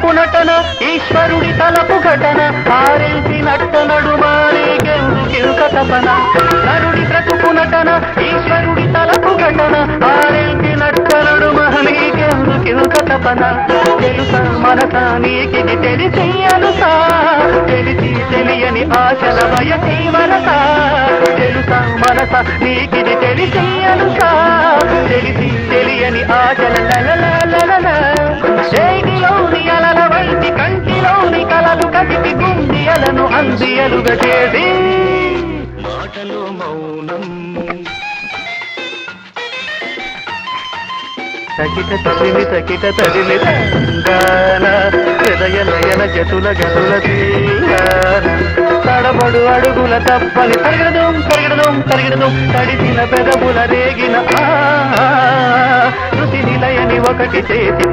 బ్రతుకు నటన ఈశ్వరుడి తలపు ఘటన ఆరెంటి నట్ట నడుమారే నడుమానేకెందుకింక తపన. నరుడి బ్రతుకు నటన ఈశ్వరుడి తలపు ఘటన ఆరెంటి నట్ట నడుమానేకెందుకింక తపన. తెలుసా మనస నీకిది తెలిసి అనుసా? తెలిసి తెలియని ఆశల వయసి వరస తెలుసా మనస నీకిది తెలిసి అనుసా? తెలిసి తెలియని ఆశల లలలలలల. చేతిలోని కదిపి గుండియలను అందియలుగా చేసి. మాటలో మౌనం. తకిట తదిమి తకిట తదిమి తంగాన హృదయ లయన జతుల గతుల తడబడు అడుగుల తప్పని తరగడదం తరగడదం తరగడదం తడిసిన పెదవుల రేగిన శృతి నిలయని ఒకటి చేసి